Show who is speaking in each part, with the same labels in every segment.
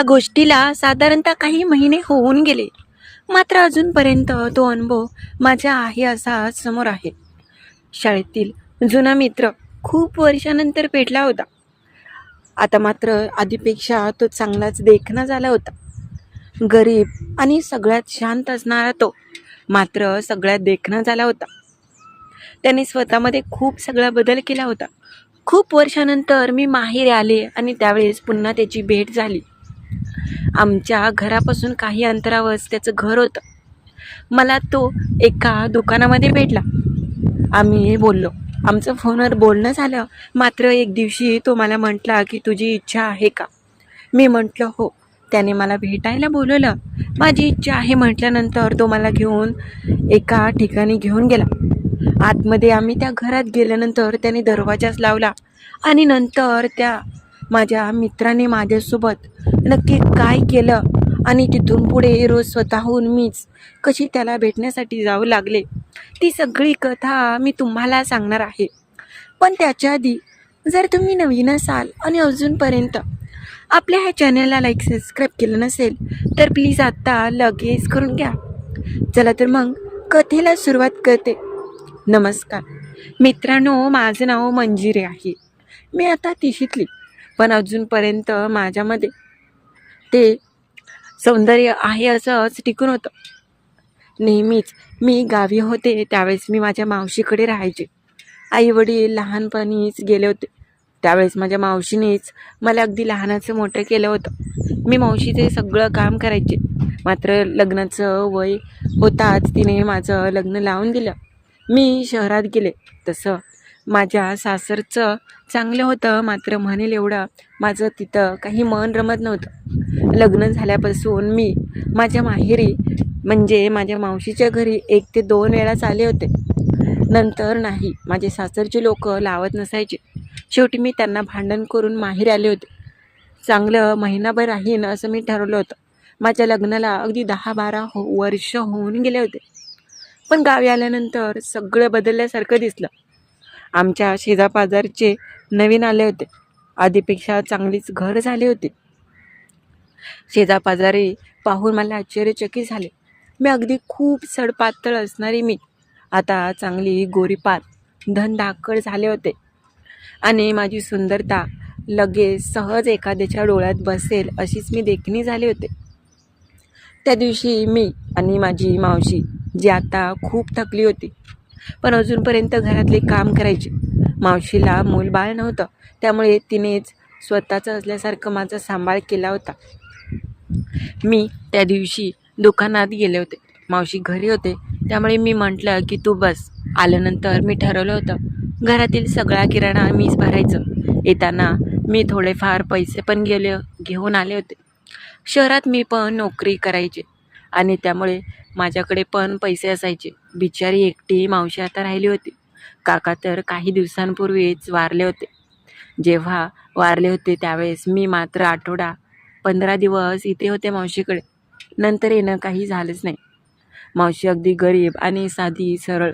Speaker 1: त्या गोष्टीला साधारणतः काही महिने होऊन गेले. मात्र अजूनपर्यंत तो अनुभव माझ्या आहे असा समोर आहे. शाळेतील जुना मित्र खूप वर्षानंतर भेटला होता. आता मात्र आधीपेक्षा तो चांगलाच देखणा झाला होता. गरीब आणि सगळ्यात शांत असणारा तो मात्र सगळ्यात देखणा झाला होता. त्याने स्वतःमध्ये खूप सगळा बदल केला होता. खूप वर्षानंतर मी माहेर आले आणि त्यावेळेस पुन्हा त्याची भेट झाली. आमच्या घरापासून काही अंतरावरच त्याचं घर होतं. मला तो एका दुकानामध्ये भेटला. आम्ही बोललो. आमचं फोनवर बोलणं झालं. मात्र एक दिवशी तो मला म्हटला की तुझी इच्छा आहे का? मी म्हटलं हो. त्याने मला भेटायला बोलवलं. माझी इच्छा आहे म्हटल्यानंतर तो मला घेऊन एका ठिकाणी घेऊन गेला. आतमध्ये आम्ही त्या घरात गेल्यानंतर त्याने दरवाजाच लावला आणि नंतर त्या माझ्या मित्राने माझ्यासोबत नक्की काय केलं आणि तिथून पुढे रोज स्वतःहून मीच कशी त्याला भेटण्यासाठी जाऊ लागले ती सगळी कथा मी तुम्हाला सांगणार आहे. पण त्याच्या आधी जर तुम्ही नवीन असाल आणि अजूनपर्यंत आपल्या ह्या चॅनलला लाईक सबस्क्राईब केलं नसेल तर प्लीज आत्ता लगेच करून घ्या. चला तर मग कथेला सुरुवात करते. नमस्कार. मित्रांनो माझं नाव मंजिरे आहे. मी आता तिशीतली. पण अजूनपर्यंत माझ्यामध्ये ते सौंदर्य आहे असंच टिकून होतं. नेहमीच मी गावी होते त्यावेळेस मी माझ्या मावशीकडे राहायचे. आईवडील लहानपणीच गेले होते. त्यावेळेस माझ्या मावशीनेच मला अगदी लहानाचं मोठं केलं होतं. मी मावशीचे सगळं काम करायचे. मात्र लग्नाचं वय होताच तिने माझं लग्न लावून दिलं. मी शहरात गेले. तसं माझ्या सासरचं चांगलं होतं मात्र म्हणेल एवढं. माझं तिथं काही मन रमत नव्हतं. लग्न झाल्यापासून मी माझ्या माहेरी म्हणजे माझ्या मावशीच्या घरी एक ते दोन वेळाच आले होते. नंतर नाही माझे सासरचे लोक लावत नसायचे. शेवटी मी त्यांना भांडण करून माहेर आले होते. चांगलं महिनाभर राहीन असं मी ठरवलं होतं. माझ्या लग्नाला अगदी दहा बारा हो वर्ष होऊन गेले होते. पण गावी आल्यानंतर सगळं बदलल्यासारखं दिसलं. आमच्या शेजापाजारचे नवीन आले होते. आधीपेक्षा चांगलीच घर झाले होते. शेजापाजारी पाहून मला आश्चर्यचकित झाले. मी अगदी खूप सडपातळ असणारी मी. आता चांगली गोरीपार धनधाकड झाले होते. आणि माझी सुंदरता लगेच सहज एखाद्याच्या डोळ्यात बसेल अशीच मी देखणी झाले होते. त्या दिवशी मी आणि माझी मावशी जी आता खूप थकली होती पण अजूनपर्यंत घरातले काम करायचे. मावशीला मूलबाळ नव्हतं. त्यामुळे तिनेच स्वतःचं असल्यासारखं माझा सांभाळ केला होता. मी त्या दिवशी दुकानात गेले होते. मावशी घरी होते. त्यामुळे मी म्हटलं की तू बस. आल्यानंतर मी ठरवलं होतं. घरातील सगळा किराणा मीच भरायचं. येताना मी थोडेफार पैसे पण गेले घेऊन आले होते. शहरात मी पण नोकरी करायचे. आणि त्यामुळे माझ्याकडे पण पैसे असायचे. बिचारी एकटी मावशी आता राहिली होती. काका तर काही दिवसांपूर्वीच वारले होते. जेव्हा वारले होते त्यावेळेस मी मात्र आठवडा पंधरा दिवस इथे होते मावशीकडे. नंतर येणं काही झालंच नाही. मावशी अगदी गरीब आणि साधी सरळ.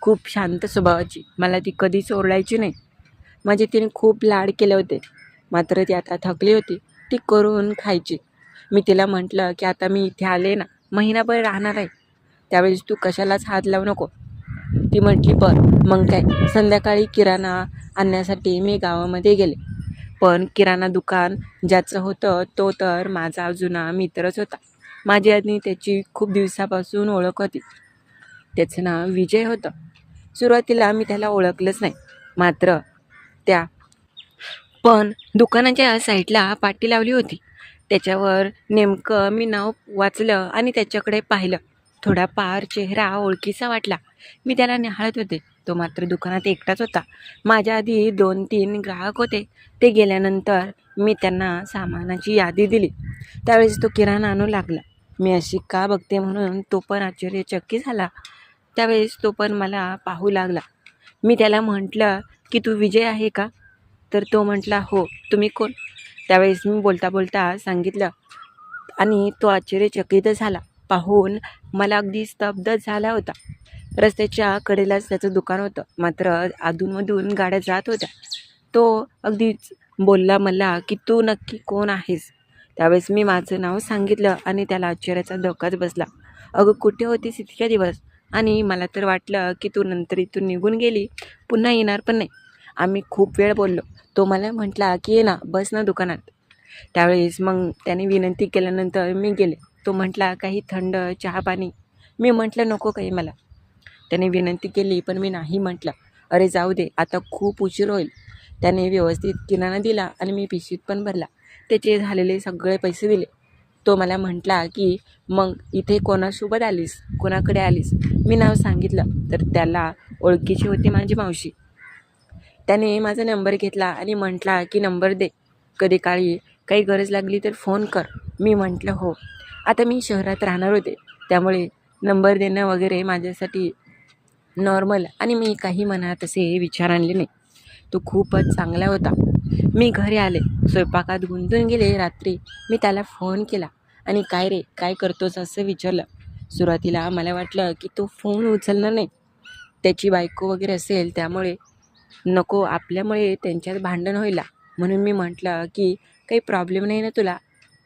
Speaker 1: खूप शांत स्वभावाची. मला ती कधीच ओरडायची नाही. म्हणजे तिने खूप लाड केले होते. मात्र ती आता थकली होती. ती करून खायची. मी तिला म्हटलं की आता मी इथे आले ना महिनाभर राहणार आहे. त्यावेळेस तू कशालाच हात लावू नको. ती म्हटली बरं मग काय? संध्याकाळी किराणा आणण्यासाठी मी गावामध्ये गेले. पण किराणा दुकान ज्याचं होतं तो तर माझा जुना मित्रच होता. माझी आधी त्याची खूप दिवसापासून ओळख होती. त्याचं नाव विजय होतं. सुरुवातीला मी त्याला ओळखलंच नाही. मात्र त्या पण दुकानाच्या साईडला पाटी लावली होती. त्याच्यावर नेमकं मी नाव वाचलं आणि त्याच्याकडे पाहिलं. थोडाफार चेहरा ओळखीचा वाटला. मी त्याला निहाळत होते. तो मात्र दुकानात एकटाच होता. माझ्या आधी दोन तीन ग्राहक होते. ते गेल्यानंतर मी त्यांना सामानाची यादी दिली. त्यावेळेस तो किराणा आणू लागला. मी अशी का बघते म्हणून तो पण आश्चर्यचकित झाला. त्यावेळेस तो पण मला पाहू लागला. मी त्याला म्हटलं की तू विजय आहे का? तर तो म्हटला हो. तुम्ही कोण? त्यावेळेस मी बोलता बोलता सांगितलं आणि तो आश्चर्यचकित झाला. पाहून मला अगदी स्तब्ध झाला होता. रस्त्याच्या कडेलाच त्याचं दुकान होतं. मात्र अधूनमधून गाड्या जात होत्या. तो अगदीच बोलला मला की तू नक्की कोण आहेस? त्यावेळेस मी माझं नाव सांगितलं आणि त्याला आश्चर्याचा धोकाच बसला. अगं कुठे होतीस इतक्या दिवस? आणि मला तर वाटलं की तू नंतर इथून निघून गेली. पुन्हा येणार पण नाही. आम्ही खूप वेळ बोललो. तो मला म्हटला की ये ना बस ना दुकानात. त्यावेळेस मग त्याने विनंती केल्यानंतर मी गेले. तो म्हटला काही थंड चहा पाणी. मी म्हटलं नको काही मला. त्याने विनंती केली पण मी नाही म्हटलं. अरे जाऊ दे आता खूप उशीर होईल. त्याने व्यवस्थित किराणा दिला आणि मी पिशवीत पण भरला. त्याचे झालेले सगळे पैसे दिले. तो मला म्हटला की मग इथे कोणासोबत आलीस? कोणाकडे आलीस? मी नाव सांगितलं. तर त्याला ओळखीची होती माझी मावशी. त्याने माझा नंबर घेतला आणि म्हटला की नंबर दे. कधी काळी काही गरज लागली तर फोन कर. मी म्हटलं हो. आता मी शहरात राहणार होते. त्यामुळे नंबर देणं वगैरे माझ्यासाठी नॉर्मल आणि मी काही मनात असे विचार आणले नाही. तो खूपच चांगला होता. मी घरी आले. स्वयंपाकात गुंतून गेले. रात्री मी त्याला फोन केला आणि काय रे? काय करतोस? असं विचारलं. सुरुवातीला मला वाटलं की तो फोन उचलणार नाही. त्याची बायको वगैरे असेल त्यामुळे नको आपल्यामुळे त्यांच्यात भांडण व्हायला. म्हणून मी म्हटलं की काही प्रॉब्लेम नाही ना तुला?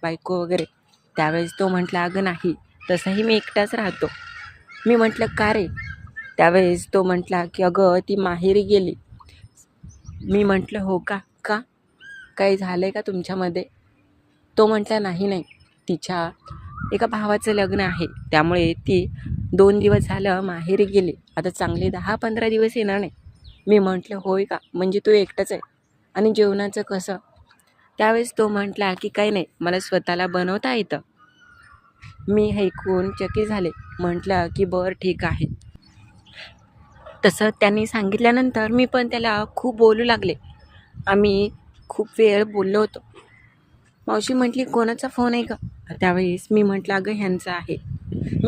Speaker 1: बायको वगैरे. त्यावेळेस तो म्हटला अगं नाही तसंही मी एकटाच राहतो. मी म्हटलं का रे? त्यावेळेस तो म्हटला की अगं ती माहेरी गेली. मी म्हटलं हो का? का? काही झालं आहे का तुमच्यामध्ये? तो म्हटला नाही नाही तिच्या एका भावाचं लग्न आहे. त्यामुळे ती दोन दिवस झालं माहेरी गेली. आता चांगले दहा पंधरा दिवस येणार नाही. मी म्हटलं होय का? म्हणजे तू एकटाच आहे. आणि जेवणाचं कसं? त्यावेळेस तो म्हटला की काही नाही मला स्वतःला बनवता येतं. मी ऐकून चकी झाले. म्हटलं की बरं ठीक आहे. तसं त्यांनी सांगितल्यानंतर मी पण त्याला खूप बोलू लागले. आम्ही खूप वेळ बोललो होतो. मावशी म्हटली कोणाचा फोन आहे का त्यावेळेस मी म्हटलं अगं ह्यांचा आहे.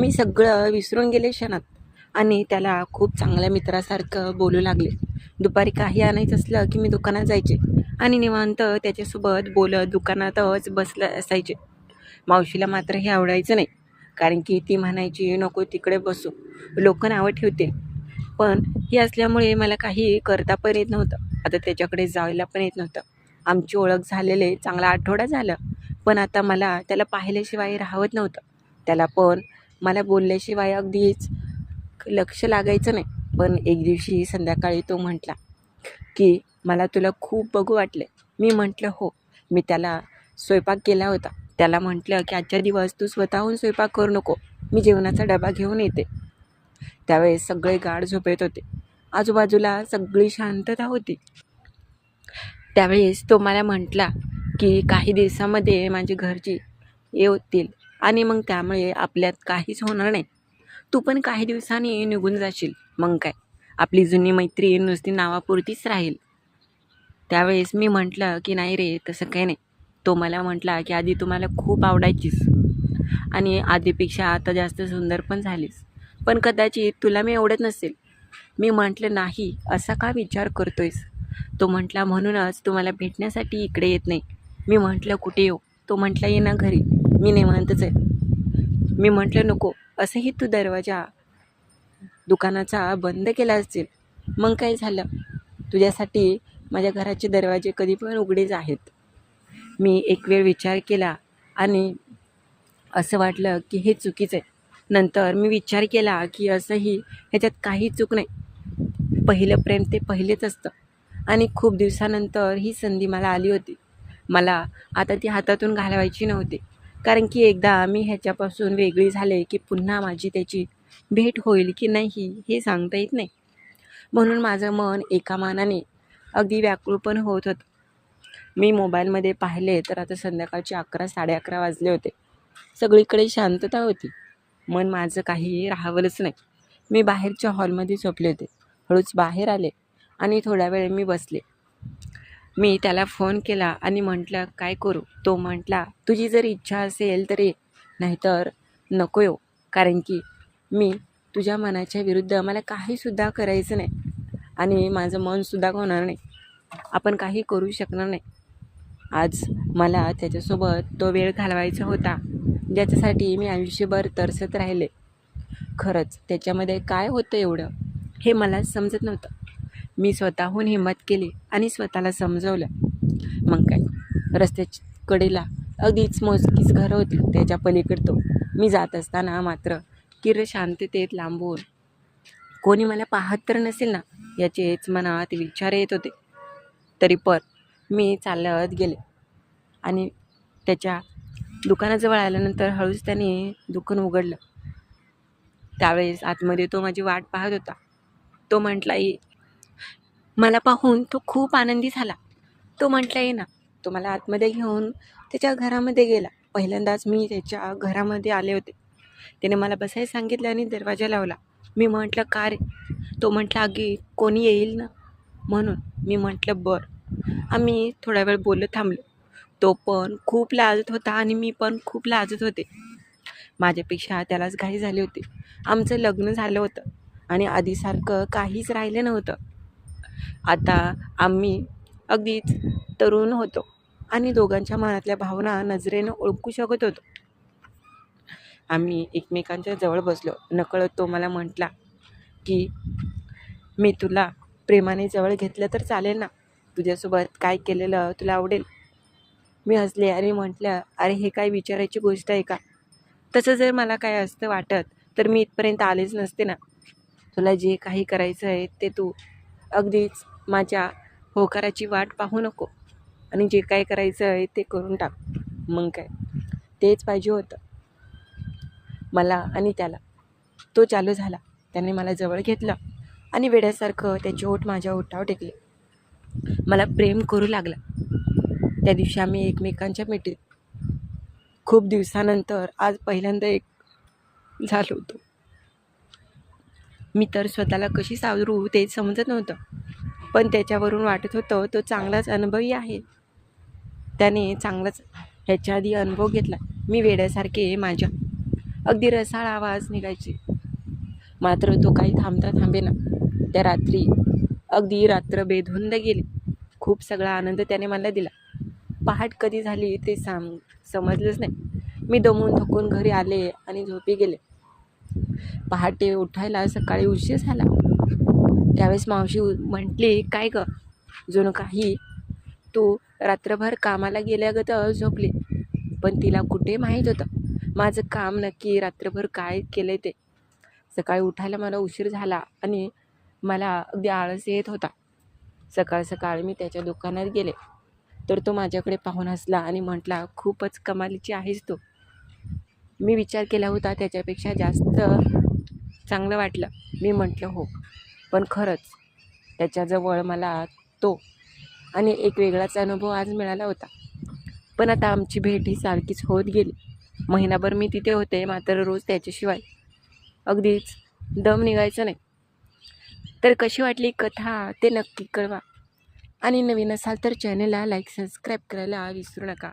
Speaker 1: मी सगळं विसरून गेले क्षणात. आणि त्याला खूप चांगल्या मित्रासारखं बोलू लागले. दुपारी काही आणायचं असलं की मी दुकानात जायचे. आणि निवांत त्याच्यासोबत बोलत दुकानातच बसलं असायचे. मावशीला मात्र हे आवडायचं नाही. कारण की ती म्हणायची नको तिकडे बसू. लोक नावं ठेवतील पण हे असल्यामुळे मला काही करता पण येत नव्हतं. आता त्याच्याकडे जायला पण येत नव्हतं. आमची ओळख झालेले चांगला आठवडा झाला. पण आता मला त्याला पाहिल्याशिवाय राहत नव्हतं. त्याला पण मला बोलल्याशिवाय अगदीच लक्ष लागायचं नाही. पण एक दिवशी संध्याकाळी तो म्हटला की मला तुला खूप बघू वाटले मी म्हटलं हो. मी त्याला स्वयंपाक केला होता. त्याला म्हटलं की आजच्या दिवस तू स्वतःहून स्वयंपाक करू नको. मी जेवणाचा डबा घेऊन येते. त्यावेळेस सगळे गाढ झोपेत होते. आजूबाजूला सगळी शांतता होती. त्यावेळेस तो मला म्हटला की काही दिवसामध्ये माझी घरची येतील आणि मग त्यामुळे आपल्यात काहीच होणार नाही. तू पण काही दिवसांनी निघून जाशील. मग काय? आपली जुनी मैत्री नुसती नावापुरतीच राहील. त्यावेळेस मी म्हटलं की नाही रे तसं काही नाही. तो मला म्हटला की आधी तुम्हाला खूप आवडायचीस. आणि आधीपेक्षा आता जास्त सुंदर पण झालीस. पण कदाचित तुला मी आवडत नसेल. मी म्हटलं नाही असा का विचार करतोयस? तो म्हटला म्हणूनच तुम्हाला भेटण्यासाठी इकडे येत नाही. मी म्हटलं कुठे येऊ? तो म्हटला ये ना घरी. मी निवांतच आहे. मी म्हटलं नको. असंही तू दरवाजा दुकानाचा बंद केला असेल मग काय झालं? तुझ्यासाठी माझ्या घराचे दरवाजे कधी पण उघडेच आहेत. मी एक वेळ विचार केला आणि असं वाटलं की हे चुकीचं आहे. नंतर मी विचार केला की असंही ह्याच्यात काही चूक नाही. पहिलं प्रेम ते पहिलेच असतं. आणि खूप दिवसानंतर ही संधी मला आली होती. मला आता ती हातातून घालवायची नव्हती. कारण की एकदा मी ह्याच्यापासून वेगळी झाले की पुन्हा माझी त्याची भेट होईल की नाही हे सांगता येत नाही. म्हणून माझं मन एका मानाने अगदी व्याकुळ पण होत होतं. मी मोबाईलमध्ये पाहिले तर आता संध्याकाळचे अकरा साडे अकरा वाजले होते. सगळीकडे शांतता होती. मन माझं काही राहावलंच नाही. मी बाहेरच्या हॉलमध्ये झोपले होते. हळूच बाहेर आले आणि थोडा वेळ मी बसले. मी त्याला फोन केला आणि म्हटलं काय करू? तो म्हटला तुझी जर इच्छा असेल तर ये नाहीतर नको येऊ. कारण की मी तुझ्या मनाच्या विरुद्ध मला काहीसुद्धा करायचं नाही. आणि माझं मनसुद्धा होणार नाही. आपण काही करू शकणार नाही. आज मला त्याच्यासोबत तो वेळ घालवायचा होता. ज्याच्यासाठी मी आयुष्यभर तरसत राहिले. खरंच त्याच्यामध्ये काय होतं एवढं हे मला समजत नव्हतं. मी स्वतःहून हिंमत केली आणि स्वतःला समजवलं. मग काय रस्त्याच्या कडेला अगदीच मोजकीच घरं होती. त्याच्या पलीकडतो मी जात असताना मात्र किर शांततेत लांबून. कोणी मला पाहत तर नसेल ना याचेच मनात विचार येत होते. तरी पण मी चालत गेले. आणि त्याच्या दुकानाजवळ आल्यानंतर हळूच त्याने दुकान उघडलं. त्यावेळेस आतमध्ये तो माझी वाट पाहत होता. तो म्हटला ये. मला पाहून तो खूप आनंदी झाला. तो म्हटला ये ना. तो मला आतमध्ये घेऊन त्याच्या घरामध्ये गेला. पहिल्यांदाच मी त्याच्या घरामध्ये आले होते. त्याने मला बसायला सांगितलं आणि दरवाजा लावला. मी म्हटलं का रे? तो म्हटला अगे कोणी येईल ना? म्हणून मी म्हटलं बरं. आम्ही थोडा वेळ बोलत थांबलो. तो पण खूप लाजत होता आणि मी पण खूप लाजत होते. माझ्यापेक्षा त्यालाच घाई झाली होती. आमचं लग्न झालं होतं आणि आधीसारखं काहीच राहिलं नव्हतं. आता आम्ही अगदीच तरुण होतो आणि दोघांच्या मनातल्या भावना नजरेनं ओळखू शकत होतो. आम्ही एकमेकांच्या जवळ बसलो. नकळत तो मला म्हटला की मी तुला प्रेमाने जवळ घेतलं तर चालेल ना? तुझ्यासोबत काय केलेलं तुला आवडेल? मी हसले आणि म्हटलं अरे हे काय विचारायची गोष्ट आहे का? तसं जर मला काय असतं वाटत तर मी इथपर्यंत आलेच नसते ना? तुला जे काही करायचं आहे ते तू अगदीच माझ्या होकाराची वाट पाहू नको आणि जे काय करायचं आहे ते करून टाक. मग काय? तेच पाहिजे होतं. मला आणि त्याला. तो चालू झाला. त्याने मला जवळ घेतलं आणि वेड्यासारखं त्याचे ओठ माझ्या ओठावर टेकले. मला प्रेम करू लागला. त्या दिवशी आम्ही एकमेकांच्या मिठीत खूप दिवसानंतर आज पहिल्यांदा एक झालो होतो. मी तर स्वतःला कशी सावरू ते समजत नव्हतं. पण त्याच्यावरून वाटत होतं तो चांगलाच अनुभवी आहे. त्याने चांगलाच ह्याच्या आधी अनुभव घेतला. मी वेड्यासारखे माझ्या अगदी रसाळ आवाज निघायचे. मात्र तो काही थांबता थांबेना. त्या रात्री अगदी रात्र बेधुंद गेली. खूप सगळा आनंद त्याने मला दिला. पहाट कधी झाली ते साम समजलंच नाही. मी दमून थकून घरी आले आणि झोपी गेले. पहाटे उठायला सकाळी उशीर झाला. त्यावेळेस मावशी म्हटली काय ग? जणू काही? तू रात्रभर कामाला गेल्यागत झोपली. पण तिला कुठे माहीत होतं? माझं काम नक्की रात्रभर काय केलं ते. सकाळी उठायला मला उशीर झाला आणि मला अगदी आळस येत होता. सकाळ सकाळी मी त्याच्या दुकानात गेले. तर तो माझ्याकडे पाहून हसला आणि म्हटला खूपच कमालीची आहेस तू. मी विचार केला होता त्याच्यापेक्षा जास्त चांगलं वाटलं. मी म्हटलं हो पण खरंच त्याच्याजवळ मला तो आणि एक वेगळाच अनुभव आज मिळाला होता. पण आता आमची भेट ही सारखीच होत गेली. महिनाभर मी तिथे होते मात्र रोज त्याच्याशिवाय. अगदीच दम निघायचं नाही. तर कशी वाटली कथा ते नक्की कळवा. आणि नवीन असाल तर चॅनलला लाईक सबस्क्राईब करायला विसरू नका.